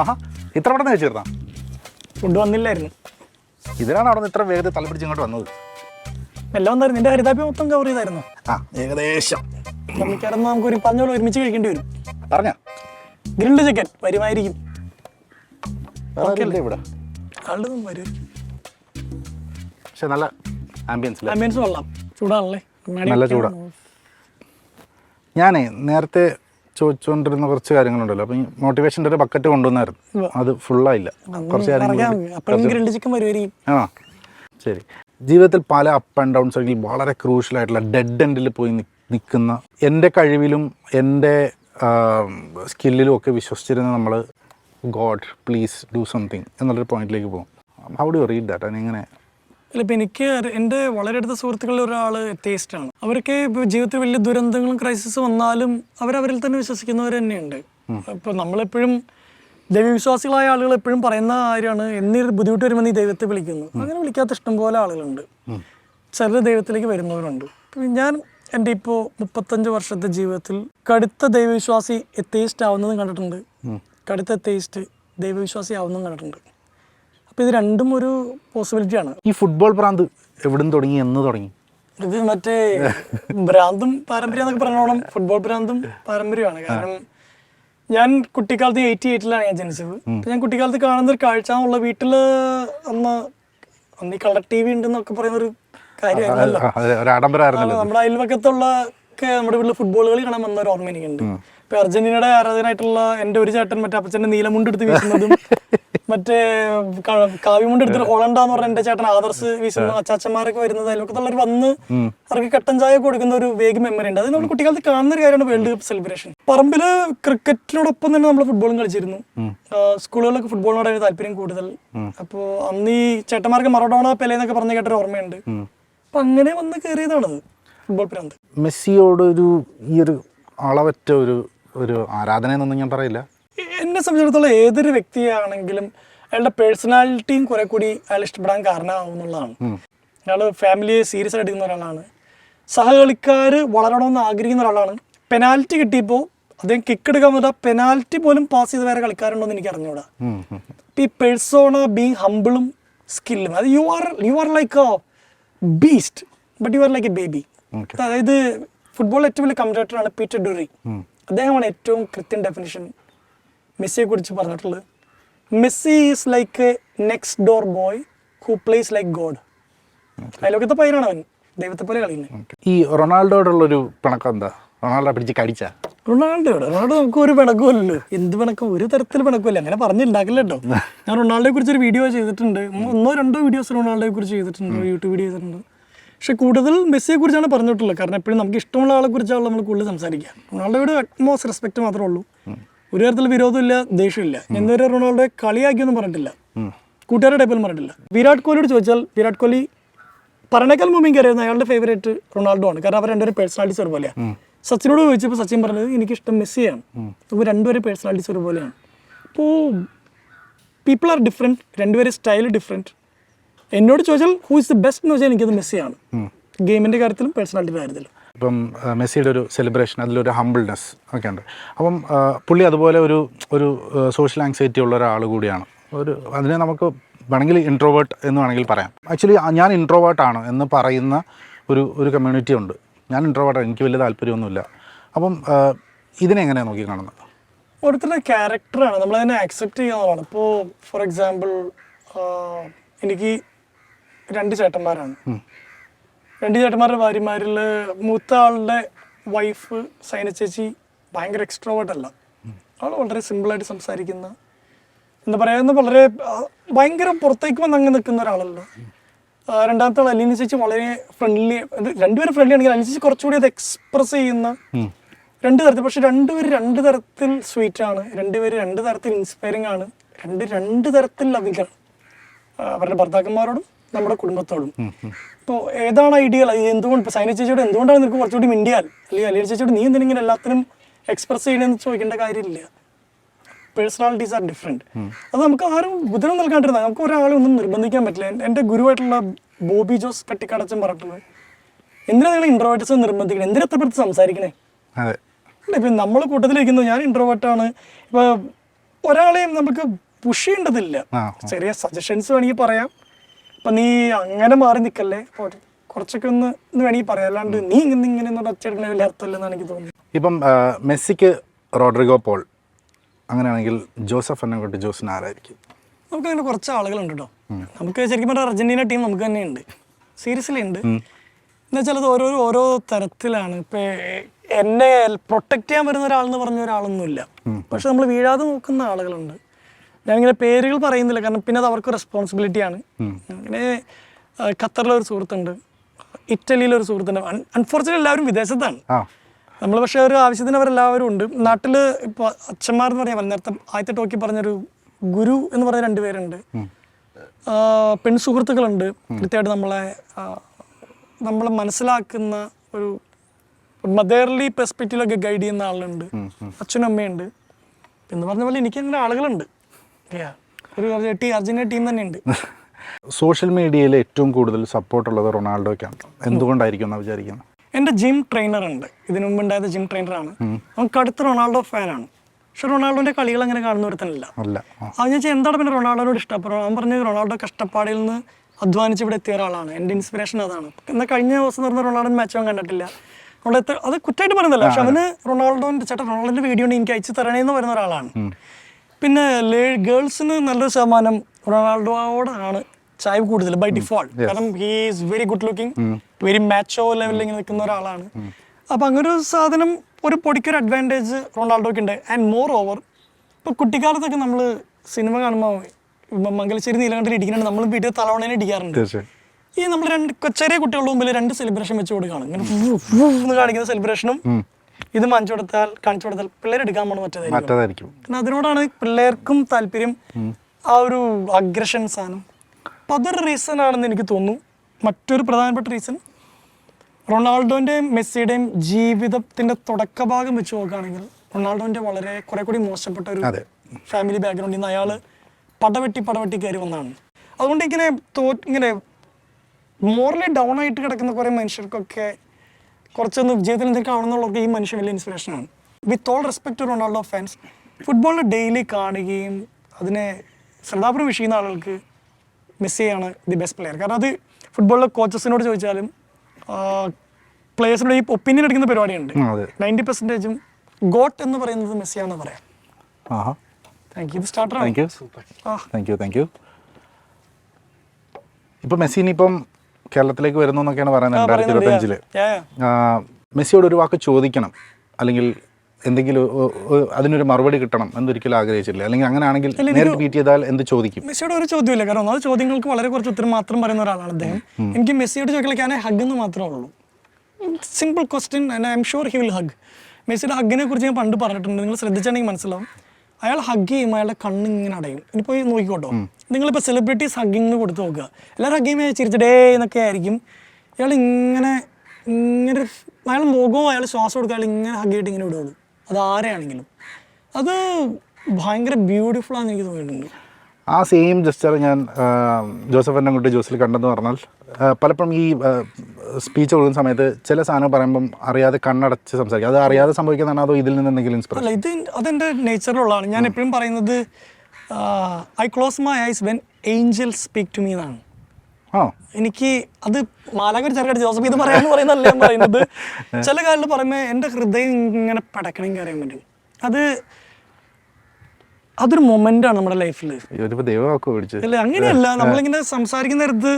ആഹാ ഇത്ര പെട്ടെന്ന് കഴിച്ചിരുന്നാ? തീർന്നാ കൊണ്ടുവന്നില്ലായിരുന്നു. ഇതിനാണ് അവിടെ നിന്ന് ഇത്ര വേഗത്തിൽ തലപ്പിടിച്ച് ഇങ്ങോട്ട് വന്നത്? എല്ലാം വന്നായിരുന്നു നിന്റെ ഹരിതാപ്യം മൊത്തം കവർ ചെയ്തായിരുന്നു? ആ ഏകദേശം. കിടന്ന് നമുക്ക് ഒരു പറഞ്ഞോളം ഒരുമിച്ച് കഴിക്കേണ്ടി വരും. പറഞ്ഞ. ഗ്രിൽഡ് ചിക്കൻ വരുമായിരിക്കും. ഇവിടെ? ആളുടെ വരും പക്ഷെ നല്ല ആംബിയൻസ് ആംബിയൻസ് കൊള്ളാം. ചൂടാണല്ലേ? നല്ല ചൂടാ. ഞാനേ നേരത്തെ ചോദിച്ചുകൊണ്ടിരുന്ന കുറച്ച് കാര്യങ്ങളുണ്ടല്ലോ. അപ്പം ഈ മോട്ടിവേഷന്റെ ഒരു ബക്കറ്റ് കൊണ്ടുവന്നായിരുന്നു. അത് ഫുള്ളായില്ല കുറച്ച് കാര്യങ്ങൾ ആ ശരി. ജീവിതത്തിൽ പല അപ്പ് ആൻഡ് ഡൗൺസ് അല്ലെങ്കിൽ വളരെ ക്രൂഷ്യൽ ആയിട്ടുള്ള ഡെഡ് എൻഡിൽ പോയി നിൽക്കുന്ന എന്റെ കഴിവിലും എന്റെ സ്കില്ലിലും ഒക്കെ വിശ്വസിച്ചിരുന്ന നമ്മൾ ഗോഡ് പ്ലീസ് ഡു സംതിങ് എന്നുള്ളൊരു പോയിന്റിലേക്ക് പോകും. ഹൗ ഡു റീഡ് ദാറ്റ് അതിനെങ്ങനെ അല്ല ഇപ്പം എനിക്ക് എന്റെ വളരെ അടുത്ത സുഹൃത്തുക്കളിൽ ഒരാൾ ആണ് അവരൊക്കെ ഇപ്പോൾ ജീവിതത്തിൽ വലിയ ദുരന്തങ്ങളും ക്രൈസിസ് വന്നാലും അവരവരിൽ തന്നെ വിശ്വസിക്കുന്നവർ തന്നെയുണ്ട്. ഇപ്പോൾ നമ്മളെപ്പോഴും ദൈവവിശ്വാസികളായ ആളുകൾ എപ്പോഴും പറയുന്ന കാര്യമാണ് എന്നൊരു ബുദ്ധിമുട്ട് വരുമ്പോൾ നീ ദൈവത്തെ വിളിക്കുന്നു. അങ്ങനെ വിളിക്കാത്ത ഇഷ്ടംപോലെ ആളുകളുണ്ട്. ചിലർ ദൈവത്തിലേക്ക് വരുന്നവരുണ്ട്. ഞാൻ എന്റെ ഇപ്പോൾ മുപ്പത്തഞ്ച് വർഷത്തെ ജീവിതത്തിൽ കടുത്ത ദൈവവിശ്വാസി എത്തേസ്റ്റ് ആവുന്നതും കണ്ടിട്ടുണ്ട് കടുത്ത എത്തേസ്റ്റ് ദൈവവിശ്വാസി ആവുന്നതും കണ്ടിട്ടുണ്ട്. അപ്പോൾ ഇത് രണ്ടും ഒരു പോസിബിലിറ്റിയാണ് ഈ ഫുട്ബോൾ പ്രാന്ത് എവിടുന്ന് തുടങ്ങി എന്ന് തുടങ്ങി? ഇത് മറ്റേ ഭ്രാന്തും പാരമ്പര്യം എന്നൊക്കെ പറഞ്ഞോളം. ഫുട്ബോൾ ഭ്രാന്തും പാരമ്പര്യമാണ് കാരണം ഞാൻ കുട്ടിക്കാലത്ത് എയ്റ്റി എയ്റ്റിലാണ് ഞാൻ ജനിച്ചത്. ഞാൻ കുട്ടിക്കാലത്ത് കാണുന്ന ഒരു കാഴ്ച എന്നുള്ള വീട്ടിൽ അന്ന് അന്ന് ഈ കളർ ടി വി ഉണ്ടെന്നൊക്കെ പറയുന്ന ഒരു കാര്യമായിരുന്നല്ലോ. നമ്മുടെ അയൽവക്കത്തുള്ള ഒക്കെ നമ്മുടെ വീട്ടിൽ ഫുട്ബോൾ കളി കാണാൻ വന്ന ഒരു ഓർമ്മ എനിക്കുണ്ട്. ഇപ്പൊ അർജന്റീനയുടെ ആരാധനായിട്ടുള്ള എന്റെ ഒരു ചേട്ടൻ മറ്റേ അപ്പച്ചന്റെ നീലമുണ്ട് എടുത്ത് വീശുന്നതും മറ്റേ കാവ്യമുണ്ട് എടുത്തിട്ട് ഹോളണ്ട എന്ന് പറഞ്ഞ എന്റെ ചേട്ടൻ ആദർശ് വീശുന്ന അച്ചാച്ചന്മാരൊക്കെ വരുന്നത് അയൽവക്കത്തുള്ളവർ വന്ന് അവർക്ക് കട്ടൻ ചായ കൊടുക്കുന്ന ഒരു വേഗം മെമ്മറി ഉണ്ട്. അത് നമ്മൾ കുട്ടിക്കാലത്ത് കാണുന്ന ഒരു കാര്യമാണ് വേൾഡ് കപ്പ് സെലിബ്രേഷൻ പറമ്പിൽ ക്രിക്കറ്റിനോടൊപ്പം തന്നെ നമ്മൾ ഫുട്ബോളും കളിച്ചിരുന്നു. സ്കൂളുകളിലൊക്കെ ഫുട്ബോളിനോടൊരു താല്പര്യം കൂടുതൽ. അപ്പോൾ അന്ന് ഈ ചേട്ടന്മാർക്ക് മറഡോണ പെലെന്നൊക്കെ പറഞ്ഞ കേട്ടൊരു ഓർമ്മയുണ്ട്. അപ്പൊ അങ്ങനെ വന്ന് കയറിയതാണത് ഫുട്ബോൾ പ്രാന്ത് മെസ്സിയോട് ഒരു ഈ ഒരു അളവറ്റ ഒരു ഒരു ആരാധന എന്നൊന്നും ഞാൻ പറയില്ല. എന്നെ സംബന്ധിച്ചിടത്തോളം ഏതൊരു വ്യക്തിയാണെങ്കിലും അയാളുടെ പേഴ്സണാലിറ്റിയും കുറെ കൂടി അയാൾ ഇഷ്ടപ്പെടാൻ കാരണമാവും എന്നുള്ളതാണ്. അയാൾ ഫാമിലിയെ സീരിയസ് ആയിട്ട് എടുക്കുന്ന ഒരാളാണ്. സഹകളിക്കാർ വളരണമെന്ന് ആഗ്രഹിക്കുന്ന ഒരാളാണ്. പെനാൽറ്റി കിട്ടിയപ്പോൾ അദ്ദേഹം കിക്ക് എടുക്കാൻ വന്നിട്ട് പെനാൽറ്റി പോലും പാസ് ചെയ്ത് വേറെ കളിക്കാരുണ്ടോ എന്ന് എനിക്ക് അറിഞ്ഞൂടാ. അപ്പം ഈ പേഴ്സോണ ബീങ് ഹമ്പിളും സ്കില്ലും അത് you are you are like a beast but you are like a baby. അതായത് ഫുട്ബോൾ ഏറ്റവും വലിയ കമ്പ്യൂട്ടറാണ് ആണ് പീറ്റർ ഡുറി. അദ്ദേഹമാണ് ഏറ്റവും കൃത്യം ഡെഫിനിഷൻ മെസ്സിയെ കുറിച്ച് പറഞ്ഞിട്ടുള്ളത്. Messi is like next door boy who plays like god അതിലൊക്കത്തെ പയ്യനാണ് അവൻ. ദൈവത്തെ പോലെ കളിക്കുന്നത് ഈ റൊണാൾഡോയോടുള്ളൊരു പിണക്കം എന്താ? റൊണാൾഡോ പിടിച്ച് കടിച്ച? റൊണാൾഡോ റൊണാൾഡോ നമുക്ക് ഒരു പിണക്കമല്ലോ എന്ത് പിണക്കം? ഒരു തരത്തിൽ പിണക്കമില്ല അങ്ങനെ പറഞ്ഞുണ്ടാക്കില്ല കേട്ടോ. ഞാൻ റൊണാൾഡോയെ കുറിച്ച് ഒരു വീഡിയോ ചെയ്തിട്ടുണ്ട്. ഒന്നോ രണ്ടോ വീഡിയോസ് റൊണാൾഡോയെ കുറിച്ച് ചെയ്തിട്ടുണ്ട് യൂട്യൂബ് വീഡിയോ ചെയ്തിട്ടുണ്ട്. പക്ഷെ കൂടുതൽ മെസ്സിയെ കുറിച്ചാണ് പറഞ്ഞിട്ടുള്ളത്. കാരണം എപ്പോഴും നമുക്ക് ഇഷ്ടമുള്ള ആളെ കുറിച്ചാണ് നമ്മൾ കൂടുതൽ സംസാരിക്കുക. റൊണാൾഡോയുടെ അറ്റ്മോസ്റ്റ് റെസ്പെക്ട് മാത്രമേ ഉള്ളൂ. ഒരു തരത്തിൽ വിരോധമില്ല ദേഷ്യമില്ല. എന്നൊരു റൊണാൾഡോയെ കളിയാക്കിയൊന്നും പറഞ്ഞിട്ടില്ല. കൂട്ടുകാരുടെ ടൈപ്പിൽ പറഞ്ഞിട്ടില്ല. വിരാട് കോഹ്ലിയോട് ചോദിച്ചാൽ വിരാട് കോഹ്ലി പറഞ്ഞേക്കാൾ മുമ്പ് എനിക്കറിയാവുന്ന അയാളുടെ ഫേവറേറ്റ് റൊണാൾഡോ ആണ്. കാരണം അവർ രണ്ടുപേരും പേഴ്സണാലിറ്റീസ് ഒരുപോലെയാണ് സച്ചിനോട് ചോദിച്ചപ്പോൾ സച്ചിൻ പറഞ്ഞത് എനിക്കിഷ്ടം മെസ്സിയാണ്. അപ്പോൾ രണ്ടുപേരും പേഴ്സണാലിറ്റീസ് ഒരുപോലെയാണ് അപ്പോൾ പീപ്പിൾ ആർ ഡിഫറെന്റ് രണ്ടുപേരും സ്റ്റൈൽ ഡിഫറെന്റ് എന്നോട് ചോദിച്ചാൽ ഹൂ ഇസ് ദ ബെസ്റ്റ് എന്ന് വെച്ചാൽ എനിക്കത് മെസ്സിയാണ്. ഗെയിമിന്റെ കാര്യത്തിലും പേഴ്സണാലിറ്റിയുടെ കാര്യത്തിലും. ഇപ്പം മെസ്സിയുടെ ഒരു സെലിബ്രേഷൻ അതിലൊരു ഹമ്പിൾനെസ് ഒക്കെ ഉണ്ട്. അപ്പം പുള്ളി അതുപോലെ ഒരു ഒരു സോഷ്യൽ ആങ്സൈറ്റി ഉള്ള ഒരാൾ കൂടിയാണ്. ഒരു അതിനെ നമുക്ക് വേണമെങ്കിൽ ഇൻട്രോവേർട്ട് എന്ന് വേണമെങ്കിൽ പറയാം. ആക്ച്വലി ഞാൻ ഇൻട്രോവേർട്ടാണ് എന്ന് പറയുന്ന ഒരു ഒരു കമ്മ്യൂണിറ്റി ഉണ്ട്. ഞാൻ ഇൻട്രോവേർട്ടാണ് എനിക്ക് വലിയ താല്പര്യമൊന്നുമില്ല. അപ്പം ഇതിനെങ്ങനെയാണ് ഇതിനെ എങ്ങനെയാണ് നോക്കി കാണുന്നത്? ഓരോരുത്തരുടെ ക്യാരക്ടറാണ് നമ്മളതിനെ ആക്സെപ്റ്റ് ചെയ്യാവുന്നതാണ് ഇപ്പോൾ ഫോർ എക്സാമ്പിൾ എനിക്ക് രണ്ട് ചേട്ടന്മാരാണ്. രണ്ട് ചേട്ടന്മാരുടെ ഭാര്യമാരിൽ മൂത്ത ആളുടെ വൈഫ് സൈന ചേച്ചി ഭയങ്കര എക്സ്ട്രോവേർട്ടല്ല അവൾ വളരെ സിമ്പിളായിട്ട് സംസാരിക്കുന്ന എന്താ പറയുക വളരെ ഭയങ്കര പുറത്തേക്ക് വന്ന് അങ്ങ് നിൽക്കുന്ന ഒരാളല്ലോ. രണ്ടാമത്തെ ആൾ അലീന ചേച്ചി വളരെ ഫ്രണ്ട്ലി രണ്ടുപേരും ഫ്രണ്ട്ലി ആണെങ്കിൽ അലീന ചേച്ചി കുറച്ചുകൂടി അത് എക്സ്പ്രസ് ചെയ്യുന്ന രണ്ട് തരത്തിൽ പക്ഷെ രണ്ടുപേരും രണ്ട് തരത്തിൽ സ്വീറ്റ് ആണ് രണ്ടുപേരും രണ്ട് തരത്തിൽ ഇൻസ്പയറിംഗ് ആണ് രണ്ട് രണ്ട് തരത്തിൽ ലവിംഗ് ആണ്. അവരുടെ ഭർത്താക്കന്മാരോടും നമ്മുടെ കുടുംബത്തോടും. ഇപ്പോൾ ഏതാണ് ഐഡിയൽ എന്തുകൊണ്ട് ഇപ്പോൾ സൈന ചേച്ചിയോട് എന്തുകൊണ്ടാണ് നിനക്ക് കുറച്ചുകൂടി മിണ്ടിയാൽ? അല്ലെങ്കിൽ അലിയ ചേച്ചിയോട് നീ എന്തിനെങ്കിലും എല്ലാത്തിനും എക്സ്പ്രസ് ചെയ്യണമെന്ന് ചോദിക്കേണ്ട കാര്യമില്ല. പേഴ്സണാലിറ്റീസ് ആർ ഡിഫറെന്റ് അത് നമുക്ക് ആരും ബുദ്ധിമു നൽകാണ്ടിരുന്ന. നമുക്ക് ഒരാളെ ഒന്നും നിർബന്ധിക്കാൻ പറ്റില്ല. എന്റെ ഗുരുവായിട്ടുള്ള ബോബി ജോസ് കട്ടിക്കടച്ചൻ പറഞ്ഞിട്ടുള്ളത്. എന്തിനാ നിങ്ങൾ ഇൻട്രോവേർട്സ് നിർബന്ധിക്കണേ? എന്തിനാ എത്രപ്പെടുത്ത് സംസാരിക്കണേ? അതെ. അല്ല? ഇപ്പം നമ്മൾ കൂട്ടത്തിലിരിക്കുന്നു. ഞാൻ ഇൻട്രോവേർട്ടാണ് ഇപ്പോൾ ഒരാളെയും നമുക്ക് പുഷ് ചെയ്യേണ്ടതില്ല. ചെറിയ സജഷൻസ് വേണമെങ്കിൽ പറയാം. അപ്പൊ നീ അങ്ങനെ മാറി നിൽക്കല്ലേ ഒരു കുറച്ചൊക്കെ ഒന്ന് എന്ന് വേണമെങ്കിൽ പറയാം. അല്ലാണ്ട് നീ ഇങ്ങനെ ഇങ്ങനെ ഒന്നും ഒച്ചയെടുക്കുന്ന വലിയ അർത്ഥമില്ലെന്നാണ് എനിക്ക് തോന്നുന്നത്. ഇപ്പം മെസ്സിക്ക് റോഡ്രിഗോ പോൾ അങ്ങനെയാണെങ്കിൽ ജോസഫ് എന്നെ കൊണ്ട് ജോസിന് ആരായിരിക്കും? നമുക്ക് അങ്ങനെ കുറച്ച് ആളുകളുണ്ട് കേട്ടോ നമുക്ക് ശരിക്കും പറഞ്ഞാൽ അർജന്റീന ടീം നമുക്ക് തന്നെ ഉണ്ട് സീരിയസ്ലി ഉണ്ട് എന്ന് വെച്ചാൽ അത് ഓരോ ഓരോ തരത്തിലാണ്. ഇപ്പൊ എന്നെ പ്രൊട്ടക്ട് ചെയ്യാൻ വരുന്ന ഒരാളെന്ന് പറഞ്ഞ ഒരാളൊന്നുമില്ല. പക്ഷെ നമ്മൾ വീഴാതെ നോക്കുന്ന ആളുകളുണ്ട്. ഞാനിങ്ങനെ പേരുകൾ പറയുന്നില്ല. കാരണം പിന്നെ അത് അവർക്ക് റെസ്പോൺസിബിലിറ്റിയാണ് അങ്ങനെ ഖത്തറിലൊരു സുഹൃത്തുണ്ട്. ഇറ്റലിയിലൊരു സുഹൃത്തുണ്ട്. അൺഫോർച്ചുനേറ്റ് എല്ലാവരും വിദേശത്താണ്. നമ്മൾ പക്ഷേ ഒരു ആവശ്യത്തിന് അവരെല്ലാവരും ഉണ്ട്. നാട്ടിൽ ഇപ്പോൾ അച്ഛന്മാർ എന്ന് പറയാൻ നേരത്തെ ആദ്യത്തെ ടോക്കി പറഞ്ഞൊരു ഗുരു എന്ന് പറഞ്ഞ രണ്ടുപേരുണ്ട് പെൺസുഹൃത്തുക്കളുണ്ട്. കൃത്യമായിട്ട് നമ്മളെ നമ്മളെ മനസ്സിലാക്കുന്ന ഒരു മദേർലി പെർസ്പെക്റ്റീവിലൊക്കെ ഗൈഡ് ചെയ്യുന്ന ആളുണ്ട്. അച്ഛനും അമ്മയുണ്ട്. എന്ന് പറഞ്ഞ പോലെ എനിക്ക് അങ്ങനെ ആളുകളുണ്ട്. ഒരു ടീ അർജന്റീന ടീം തന്നെയുണ്ട്. സോഷ്യൽ മീഡിയയിൽ ഏറ്റവും കൂടുതൽ സപ്പോർട്ടുള്ളത് റൊണാൾഡോയ്ക്കാണ് എന്തുകൊണ്ടായിരിക്കും എന്നാണ് വിചാരിക്കുന്നത് എന്റെ ജിം ട്രെയിനർ ഉണ്ട്. ഇതിനു മുമ്പ് ഉണ്ടായത് ജിം ട്രെയിനറാണ് നമുക്ക് അടുത്ത റൊണാൾഡോ ഫാനാണ് പക്ഷെ റൊണാൾഡോന്റെ കളികൾ അങ്ങനെ കാണുന്ന ഒരുത്തനല്ല. അല്ല. അത് അവൻ ഞാൻ എന്താണ് പിന്നെ റൊണാൾഡോനോട് ഇഷ്ടം? ഞാൻ അവൻ പറഞ്ഞത് റൊണാൾഡോ കഷ്ടപ്പാടിൽ നിന്ന് അധ്വാനിച്ച് ഇവിടെ എത്തിയ ഒരാളാണ്. എന്റെ ഇൻസ്പിറേഷൻ അതാണ്. എന്നാൽ കഴിഞ്ഞ ദിവസം നടന്ന റൊണാൾഡോ മാച്ച് അവൻ കണ്ടിട്ടില്ല. റൊണാൾഡോ അത് കുറ്റമായിട്ട് പറയുന്നില്ല പക്ഷെ അവന് റൊണാൾഡോന്റെ ചേട്ടാ റൊണാൾഡോന്റെ വീഡിയോ എനിക്ക് അയച്ചു തരണേന്ന് പറയുന്ന ഒരാളാണ്. പിന്നെ ഗേൾസിന് നല്ലൊരു ശതമാനം റൊണാൾഡോയോടാണ് ചായ് കൂടുതൽ ബൈ ഡിഫോൾട്ട് കാരണം he is very good looking very macho ലെവലിൽ ഇങ്ങനെ നിൽക്കുന്ന ഒരാളാണ്. അപ്പൊ അങ്ങനെ ഒരു സാധനം ഒരു പൊടിക്കൊരു അഡ്വാന്റേജ് റൊണാൾഡോക്ക് ഉണ്ട് ആൻഡ് മോർ ഓവർ ഇപ്പൊ കുട്ടിക്കാലത്തൊക്കെ നമ്മൾ സിനിമ കാണുമ്പോൾ മംഗലശ്ശേരി നീലകണ്ഠയിൽ ഇടിക്കുന്നുണ്ട് നമ്മൾ വീട്ടിൽ തലവണേനെ ഇടിക്കാറുണ്ട്. ഈ നമ്മൾ രണ്ട് ചെറിയ കുട്ടികളുടെ മുമ്പിൽ രണ്ട് സെലിബ്രേഷൻ വെച്ച് കൊടുക്കുകയാണ്. ഇങ്ങനെ കാണിക്കുന്ന സെലിബ്രേഷനും ഇത് മഞ്ചു കൊടുത്താൽ കാണിച്ചു കൊടുത്താൽ പിള്ളേർ എടുക്കാൻ പോണ മറ്റേതായിരിക്കും. പിന്നെ അതിനോടാണ് പിള്ളേർക്കും താല്പര്യം ആ ഒരു അഗ്രഷൻ സാധനം. അപ്പം അതൊരു റീസൺ ആണെന്ന് എനിക്ക് തോന്നുന്നു. മറ്റൊരു പ്രധാനപ്പെട്ട റീസൺ റൊണാൾഡോന്റെയും മെസ്സിയുടെയും ജീവിതത്തിന്റെ തുടക്കഭാഗം വെച്ച് നോക്കുകയാണെങ്കിൽ റൊണാൾഡോന്റെ വളരെ കുറെ കൂടി മോശപ്പെട്ട ഒരു ഫാമിലി ബാക്ക്ഗ്രൗണ്ടിൽ നിന്ന് അയാൾ പടവെട്ടി പടവെട്ടി കയറി വന്നതാണ്. അതുകൊണ്ട് ഇങ്ങനെ തോ ഇങ്ങനെ മോറലി ഡൗൺ ആയിട്ട് കിടക്കുന്ന കുറേ മനുഷ്യർക്കൊക്കെ കുറച്ചൊന്ന് ജീവിതത്തിൽ എന്തെങ്കിലും കാണുന്നുള്ളവർക്ക് ഈ മനുഷ്യൻ വലിയ ഇൻസ്പിറേഷനാണ് with all respect Ronaldo fans ഫുട്ബോളിൽ ഡെയിലി കാണുകയും അതിനെ ശ്രദ്ധാപുരം വിഷയുന്ന ആളുകൾക്ക് മെസ്സിയാണ് ദി ബെസ്റ്റ് പ്ലെയർ കാരണം അത് ഫുട്ബോളിലെ കോച്ചസിനോട് ചോദിച്ചാലും പ്ലേയേഴ്സിനോട് ഈ ഒപ്പീനിയൻ എടുക്കുന്ന പരിപാടിയുണ്ട്. നയന്റി പെർസെന്റേജും ഗോട്ട് എന്ന് പറയുന്നത് മെസ്സിയാണെന്ന് പറയാം. Thank you starter thank you thank you thank you ഇപ്പം മെസ്സി ഇനിയിപ്പം കേരളത്തിലേക്ക് വരുന്നു എന്നൊക്കെയാണ് പറയുന്നത് രണ്ടായിരത്തി ഇരുപത്തഞ്ചിൽ മെസ്സിയോട് ഒരു വാക്ക് ചോദിക്കണം. അല്ലെങ്കിൽ എന്തെങ്കിലും അതിനൊരു മറുപടി കിട്ടണം എന്നൊരിക്കലും ആഗ്രഹിച്ചില്ല അല്ലെങ്കിൽ അങ്ങനെയാണെങ്കിൽ നേരിട്ട് മീറ്റ് ചെയ്താൽ എന്ത് ചോദിക്കും? മെസ്സിയോട് ഒരു ചോദ്യമില്ല. കാരണം ഒന്നാമത് ചോദ്യങ്ങൾക്ക് വളരെ കുറച്ച് ഉത്തരം മാത്രം പറയുന്ന ഒരാളാണ് അദ്ദേഹം. എനിക്ക് മെസ്സിയോട് ചോദിക്കാൻ ഹഗ് എന്ന് മാത്രമേ ഉള്ളൂ. Simple question I'm sure he will hug മെസ്സിയുടെ ഹഗ്ഗിനെ കുറിച്ച് ഞാൻ പണ്ട് പറഞ്ഞിട്ടുണ്ട്. നിങ്ങൾ ശ്രദ്ധിച്ചാണെങ്കിൽ മനസ്സിലാവും. അയാൾ ഹഗ് ചെയ്യുമ്പോൾ അയാളുടെ കണ്ണ് ഇങ്ങനെ അടയും. ഇനിയിപ്പോൾ പോയി നോക്കിക്കോട്ടോ. നിങ്ങളിപ്പോൾ സെലിബ്രിറ്റീസ് ഹഗ്ഗിങ് കൊടുത്ത് നോക്കുക. എല്ലാവരും ഹഗ് ചെയ്യുമ്പോൾ ചിരിച്ചിടേ എന്നൊക്കെ ആയിരിക്കും. ഇയാൾ ഇങ്ങനെ ഇങ്ങനെ അയാൾ മുഖവും അയാൾ ശ്വാസം കൊടുക്കുക അയാൾ ഇങ്ങനെ ഹഗ് ചെയ്തിട്ട് ഇങ്ങനെ വിടുകയുള്ളൂ അത് ആരെയാണെങ്കിലും. അത് ഭയങ്കര ബ്യൂട്ടിഫുൾ ആണെന്ന് എനിക്ക് തോന്നിയിട്ടുണ്ട് ആ സെയിം ജസ്റ്റർ ഞാൻ ജോസഫ് എന്നെ ജോസിൽ കണ്ടെന്ന് പറഞ്ഞാൽ പലപ്പോഴും ഈ സ്പീച്ച് കൊടുക്കുന്ന സമയത്ത് ചില സാധനം പറയുമ്പം അറിയാതെ കണ്ണടച്ച് സംസാരിക്കും. അത് അറിയാതെ സംഭവിക്കുന്നതാണ് അതോ ഇതിൽ നിന്ന് എന്തെങ്കിലും ഇൻസ്പിറേഷൻ അല്ല ഇത് അതെന്റെ നേച്ചറിലുള്ളതാണ് ഞാൻ എപ്പോഴും പറയുന്നത് I close my eyes when angel speak to me എന്നാണ്. എനിക്ക് അത് മാലാകർ ചെറുകടി ജോസഫ് ഇത് പറയാന്ന് പറയുന്നതല്ല ഞാൻ പറയുന്നത്. ചില കാലത്ത് പറയുമ്പോൾ എന്റെ ഹൃദയം ഇങ്ങനെ പടക്കണമെങ്കിൽ അറിയാൻ പറ്റും അത് അതൊരു മൊമെന്റ് ആണ് നമ്മുടെ ലൈഫിൽ അങ്ങനെയല്ല. നമ്മളിങ്ങനെ സംസാരിക്കുന്ന നേരത്ത്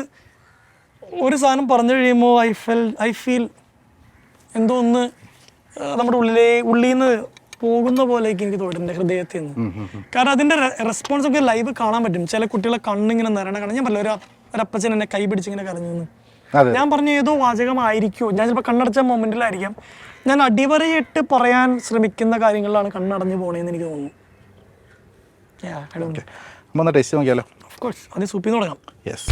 ഒരു സാധനം പറഞ്ഞു കഴിയുമ്പോൾ ഐ ഫെൽ ഐ ഫീൽ എന്തോ ഒന്ന് നമ്മുടെ ഉള്ളിലെ ഉള്ളിൽ നിന്ന് പോകുന്ന പോലെയൊക്കെ എനിക്ക് തോന്നുന്നുണ്ട് ഹൃദയത്തിൽ നിന്ന്. കാരണം അതിന്റെ റെസ്പോൺസ് ഒക്കെ ലൈവ് കാണാൻ പറ്റും. ചില കുട്ടികളെ കണ്ണിങ്ങനെ നിറയണ കാണാൻ ഞാൻ പറഞ്ഞ ഒരു അപ്പച്ചൻ എന്നെ കൈ പിടിച്ചിങ്ങനെ കരഞ്ഞു നിന്ന്. ഞാൻ പറഞ്ഞു ഏതോ വാചകമായിരിക്കുമോ ഞാൻ ചിലപ്പോൾ കണ്ണടച്ച മൊമെന്റിലായിരിക്കാം. ഞാൻ അടിവരയിട്ട് പറയാൻ ശ്രമിക്കുന്ന കാര്യങ്ങളിലാണ് കണ്ണടഞ്ഞു പോണേന്ന് എനിക്ക് തോന്നുന്നു. ഒന്ന് ടെസ്റ്റ് നോക്കിയാലോ? ഓഫ് കോഴ്സ് അത് സൂപ്പിന്ന് തുടങ്ങാം. യെസ്